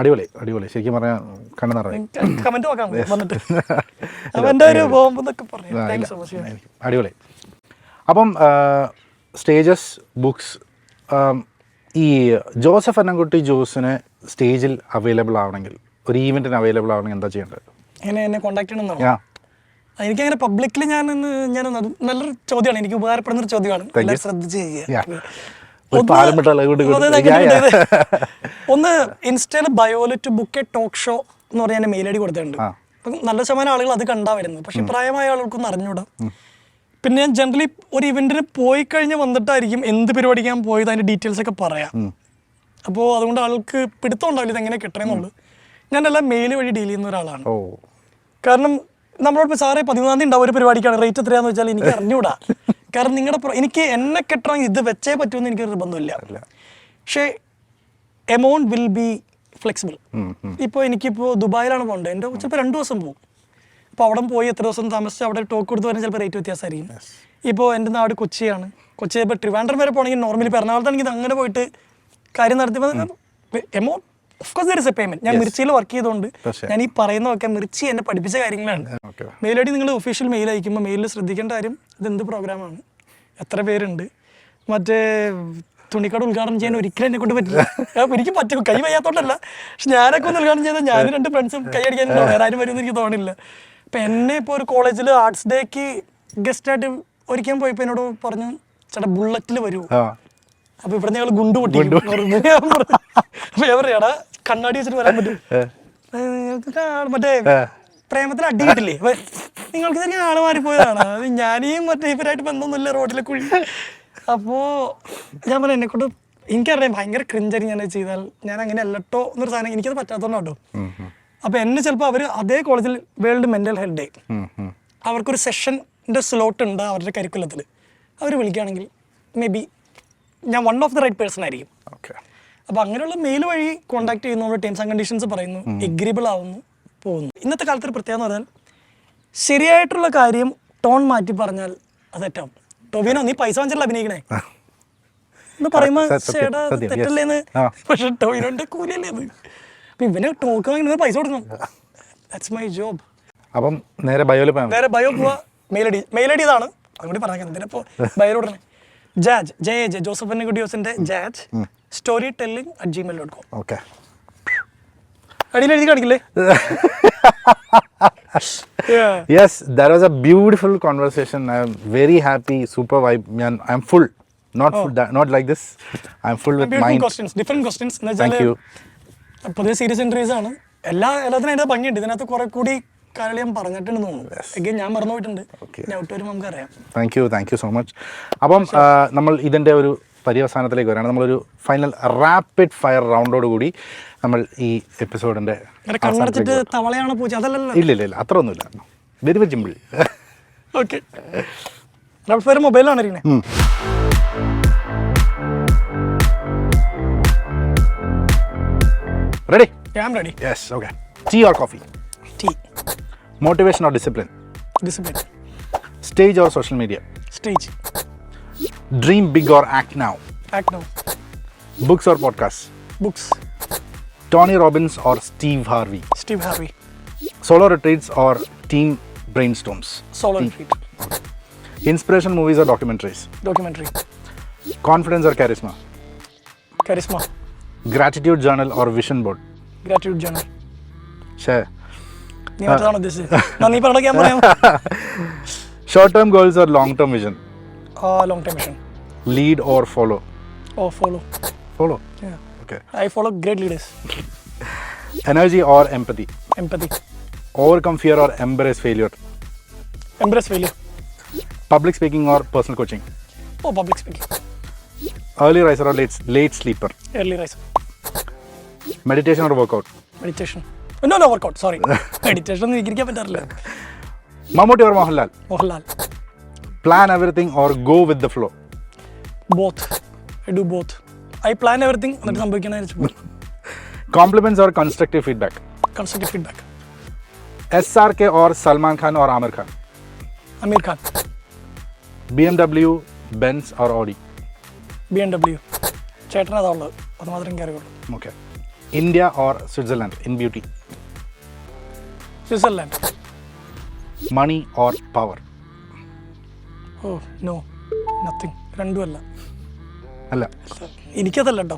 അടിപൊളി അടിപൊളി. ശരിക്കും പറഞ്ഞാൽ കണ്ണു നിറയെ. കമന്റ് നോക്കാം വന്നിട്ട്. അവന്റെ ഒരു ബോംബ് എന്നൊക്കെ പറഞ്ഞു സോ മച്ച് അടിപൊളി. അപ്പം സ്റ്റേജസ് ബുക്സ് ഈ ജോസഫ് അന്നംകുട്ടി ജോസിന് സ്റ്റേജിൽ അവൈലബിൾ ആവണമെങ്കിൽ ഒരു ഈവെന്റിന് അവൈലബിൾ ആവണമെങ്കിൽ എന്താ ചെയ്യേണ്ടത്? എന്നെ കോൺടാക്ട് യാ എനിക്കങ്ങനെ പബ്ലിക്കിൽ ഞാൻ ഞാൻ നല്ലൊരു ചോദ്യമാണ്. എനിക്ക് ഉപകാരപ്പെടുന്ന ഒരു ചോദ്യമാണ് ശ്രദ്ധിച്ച് ചെയ്യുക. ഒന്ന് ഇൻസ്റ്റയിൽ ബയോൽ to book a talk show എന്ന് പറഞ്ഞ മെയിൽ ഐ ഡി കൊടുത്തിട്ടുണ്ട്. അപ്പം നല്ല ശതമാനം ആളുകൾ അത് കണ്ടാ വരുന്നത്. പക്ഷെ പ്രായമായ ആളുകൾക്കൊന്നും അറിഞ്ഞൂടാ. പിന്നെ ഞാൻ ജനറലി ഒരു ഇവന്റിന് പോയി കഴിഞ്ഞ് വന്നിട്ടായിരിക്കും എന്ത് പരിപാടിക്ക് ഞാൻ പോയത് അതിന്റെ ഡീറ്റെയിൽസ് ഒക്കെ പറയാം. അപ്പോൾ അതുകൊണ്ട് ആൾക്ക് പിടുത്തം ഉണ്ടാവില്ല. ഇത് എങ്ങനെ കിട്ടണമെന്നുള്ളൂ ഞാൻ എല്ലാം മെയിൽ വഴി ഡീൽ ചെയ്യുന്ന ഒരാളാണ്. കാരണം നമ്മളോട് സാറേ പതിമൂന്നാം തീയതി ഉണ്ടാവും ഒരു പരിപാടിക്കാണ്. റേറ്റ് എത്രയാന്ന് വെച്ചാൽ എനിക്ക് അറിഞ്ഞൂടാ. കാരണം നിങ്ങളുടെ എനിക്ക് എന്നെ കെട്ടണമെങ്കിൽ ഇത് വെച്ചേ പറ്റുമെന്ന് എനിക്ക് നിർബന്ധമില്ല. പക്ഷേ എമൗണ്ട് വിൽ ബി ഫ്ലെക്സിബിൾ ഇപ്പോൾ എനിക്കിപ്പോൾ ദുബായിലാണ് പോകേണ്ടത്. എന്റെ ചിലപ്പോൾ രണ്ട് ദിവസം പോകും. അപ്പോൾ അവിടെ പോയി എത്ര ദിവസം താമസിച്ച് അവിടെ ടോക്ക് കൊടുത്ത് പറഞ്ഞാൽ ചിലപ്പോൾ റേറ്റ് വ്യത്യാസമായിരിക്കും. ഇപ്പോൾ എന്റെ നാട് കൊച്ചിയാണ്. കൊച്ചി ഇപ്പോൾ ട്രിവാൻഡ്രം വരെ പോകണമെങ്കിൽ നോർമലി പറഞ്ഞാൽ എറണാകുളത്താണെങ്കിൽ അങ്ങനെ പോയിട്ട് കാര്യം നടത്തിയപ്പോൾ amount of course there is a payment ഞാൻ മിർച്ചിയിൽ വർക്ക് ചെയ്തുകൊണ്ട് ഞാൻ ഈ പറയുന്നതൊക്കെ മിർച്ചി എന്നെ പഠിപ്പിച്ച കാര്യങ്ങളാണ്. മെയിൽ ഐ ഡി നിങ്ങൾ ഒഫീഷ്യൽ മെയിൽ അയക്കുമ്പോൾ മെയിലിൽ ശ്രദ്ധിക്കേണ്ട കാര്യം ഇത് എന്ത് പ്രോഗ്രാമാണ് എത്ര പേരുണ്ട്? മറ്റേ തുണിക്കട ഉദ്ഘാടനം ചെയ്യാൻ ഒരിക്കലും എന്നെ കൊണ്ട് പറ്റില്ല. എനിക്ക് പറ്റും കൈ വയ്യാത്തോണ്ടല്ല. പക്ഷെ ഞാനൊക്കെ ഒന്ന് ഉദ്ഘാടനം ചെയ്താൽ ഞാനും രണ്ട് ഫ്രണ്ട്സും കൈ അടിക്കാൻ വേറെ ആരും വരുമെന്ന് എനിക്ക് തോന്നില്ല അപ്പം എന്നെ ഇപ്പോൾ ഒരു കോളേജിൽ ആർട്സ് ഡേക്ക് ഗസ്റ്റായിട്ട് ഒരിക്കൽ പോയപ്പോൾ എന്നോട് പറഞ്ഞു ചേട്ടാ ബുള്ളറ്റിൽ വരുമോ അപ്പൊ ഇവിടെ ഞങ്ങൾ ഗുണ്ടു പൊട്ടി. അപ്പൊ പറയാടാ കണ്ണാടി വെച്ചിട്ട് വരാൻ പറ്റും. നിങ്ങൾക്ക് മറ്റേ പ്രേമത്തിന് അടി കിട്ടില്ലേ? നിങ്ങൾക്ക് തന്നെ ആൾ മാറിപ്പോയതാണ്. ഞാനീ മറ്റേ ഇവരായിട്ട് ബന്ധമൊന്നുമില്ല റോഡിലെ കുഴി. അപ്പോ ഞാൻ പറഞ്ഞു എന്നെ കൊണ്ട് എനിക്കറിയാം ഭയങ്കര ക്രിഞ്ചരി ഞാൻ ചെയ്താൽ. ഞാൻ അങ്ങനെ അല്ലട്ടോ എന്നൊരു സാധനം എനിക്കത് പറ്റാത്തോണ്ടോ അപ്പൊ എന്നെ ചിലപ്പോൾ അവർ അതേ കോളേജിൽ വേൾഡ് മെന്റൽ ഹെൽത്ത് ഡേ. അവർക്കൊരു സെഷന്റെ സ്ലോട്ട് ഉണ്ട് അവരുടെ കരിക്കുലത്തിൽ അവർ വിളിക്കുകയാണെങ്കിൽ മേ ബി ഞാൻ one of the right person ആയിരിക്കും. ഓക്കെ അപ്പോൾ അങ്ങനെയുള്ള മെയിൽ വഴി കോൺടാക്ട് ചെയ്യുന്നു നമ്മുടെ ടേംസ് ആൻഡ് കണ്ടീഷൻസ് പറയുന്നു എഗ്രിബിൾ ആവുന്നു പോകുന്നു. ഇന്നത്തെ കാലത്ത് ഒരു പ്രത്യേകത എന്ന് പറഞ്ഞാൽ ശരിയായിട്ടുള്ള കാര്യം ടോൺ മാറ്റി പറഞ്ഞാൽ അത് തെറ്റാവും. ടൊവിനോ നീ പൈസ വാങ്ങിച്ചല്ല അഭിനയിക്കണേ? എന്ന് പറയുമ്പോൾ ചേട്ടാ അത് തെറ്റല്ലേന്ന്. പക്ഷെ ടൊവിനോന്റെ കൂലിയല്ലേ അത്? അപ്പം ഇവന് ടോക്ക് വാങ്ങുന്നത് പൈസ കൊടുക്കണം. ദാറ്റ്സ് മൈ ജോബ് അപ്പം നേരെ ബയോയിൽ. നേരെ ബയോ പോവാ. Mail I D mail I D ഇതാണ് അതുകൂടി പറഞ്ഞേക്കാം ഇതിനിപ്പോൾ ബയോയിൽ ഉടനെ ജാജ് ജെ എ ജെ ജോസഫ് കുട്ടിയോസിന്റെ ജാജ് story telling at Gmail dot com okay. അടിയിൽ എഴുതി കാണിക്കില്ലേ. Yes that was a beautiful conversation I'm very happy super vibe ഞാൻ I'm full note full note like this I'm full with Beautiful mind questions, different questions. എന്ന് thank you വെച്ചാൽ പൊതുവെ serious interviews ആണ്. എല്ലാ എല്ലാത്തിനും അതിന്റെ ഭംഗിയുണ്ട്. ഇതിനകത്ത് കുറെ കൂടി കാര്യങ്ങൾ ഞാൻ പറഞ്ഞിട്ടുണ്ടെന്ന് തോന്നുന്നു. എങ്കിൽ ഞാൻ മറന്നു പോയിട്ടുണ്ട്. Okay. ഔട്ട് വരുമ്പോൾ നമുക്കറിയാം. Thank you thank you so much അപ്പം നമ്മൾ ഇതിന്റെ ഒരു പര്യവസാനത്തിലേക്ക് വരാണ്. നമ്മളൊരു ഫൈനൽ റാപ്പിഡ് ഫയർ റൗണ്ടോട് കൂടി നമ്മൾ ഈ എപ്പിസോഡിന്റെ ഇല്ലില്ല തവളയാണ് പൂച്ച? അതല്ലല്ലോ. ഇല്ല ഇല്ല ഇല്ല അത്ര ഒന്നുമില്ല വെരി വെരി സിമ്പിൾ ഓക്കെ മൊബൈലാണ് ഇരിക്കണേ. റെഡി ഞാൻ ready yes okay tea or coffee T. Motivation or discipline? Discipline. Stage or social media? Stage. Dream big or act now? Act now. Books or podcasts? Books. Tony Robbins or Steve Harvey? Steve Harvey. Solo retreats or team brainstorms? Solo team. retreat. Inspirational movies or documentaries? Documentary. Confidence or charisma? Charisma. Gratitude journal or vision board? Gratitude journal. Share. നീ മറ്റേതാണ് ഉദ്ദേശിച്ചത് നന്ദി പറഞ്ഞ ഞാൻ പറയാം short term goals or long term vision long time mission lead or follow oh follow follow okay I follow great leaders energy or empathy empathy overcome fear or embrace failure embrace failure public speaking or personal coaching oh public speaking early riser or late late sleeper early rise meditation or workout meditation no no workout sorry meditation ഒന്നും ഇരിക്കാൻ പറ്റാറില്ല. Mammootty or Mohanlal. Mohanlal. Plan everything or go with the flow both I do both I plan everything എന്നിട്ട് സംഭവിക്കണ compliments or constructive feedback constructive feedback S R K or Salman Khan or Aamir Khan Aamir Khan B M W Benz or Audi B M W ചേട്ടനതാ ഉള്ളത്. അത് മാത്രമേ എനിക്ക് okay India or Switzerland in beauty Switzerland money or power oh no nothing രണ്ടുമല്ല അല്ല എനിക്കതല്ല കേട്ടോ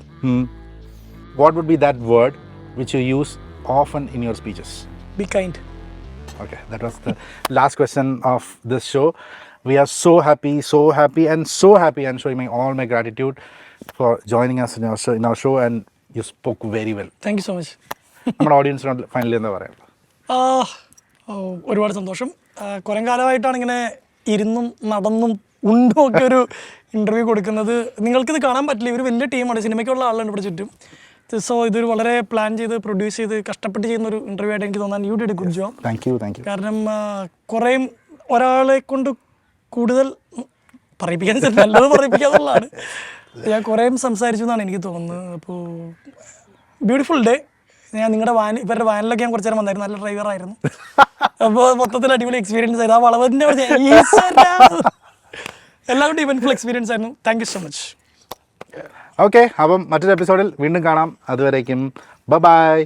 what would be that word which you use often in your speeches be kind Okay, that was the last question of this show. We are so happy, so happy, and so happy, and showing my all my gratitude for joining us in our show, in our show and you spoke very well. Thank you so much നമ്മുടെ ഓഡിയൻസിനോട് finally എന്താ പറയാം ആ, ഓ, ഒരുപാട് സന്തോഷം. കുറേ കാലമായിട്ടാണ് ഇങ്ങനെ ഇരുന്നും നടന്നും ഉണ്ടും ഒക്കെ ഒരു ഇന്റർവ്യൂ കൊടുക്കുന്നത്. നിങ്ങൾക്കിത് കാണാൻ പറ്റില്ല. ഇവർ വലിയ ടീമാണ് സിനിമയ്ക്കുള്ള ആളുണ്ട് ഇവിടെ ചുറ്റും. സോ ഇതൊരു വളരെ പ്ലാൻ ചെയ്ത് പ്രൊഡ്യൂസ് ചെയ്ത് കഷ്ടപ്പെട്ട് ചെയ്യുന്ന ഒരു ഇന്റർവ്യൂ ആയിട്ട് എനിക്ക് തോന്നാൻ you did good job thank you thank you കാരണം കുറേയും ഒരാളെ കൊണ്ട് കൂടുതൽ പറയിപ്പിക്കാൻ നല്ലത് പറയിപ്പിക്കാന്നുള്ളതാണ് ഞാൻ കുറേയും സംസാരിച്ചു എന്നാണ് എനിക്ക് തോന്നുന്നത്. അപ്പോൾ ബ്യൂട്ടിഫുൾ ഡേ ഞാൻ നിങ്ങളുടെ വാൻ ഇവരുടെ വാനിലൊക്കെ ഞാൻ കുറച്ച് നേരം വന്നായിരുന്നു. നല്ല ഡ്രൈവർ ആയിരുന്നു. അപ്പോൾ മൊത്തത്തിൽ അടിപൊളി എക്സ്പീരിയൻസ് ആയിരുന്നു. ആ വളവിന്റെ. എല്ലാം കൊണ്ട് ഇവൻഫുൾ എക്സ്പീരിയൻസ് ആയിരുന്നു. Thank you so much okay അപ്പം മറ്റൊരു എപ്പിസോഡിൽ വീണ്ടും കാണാം. അതുവരേക്കും. ബ ബൈ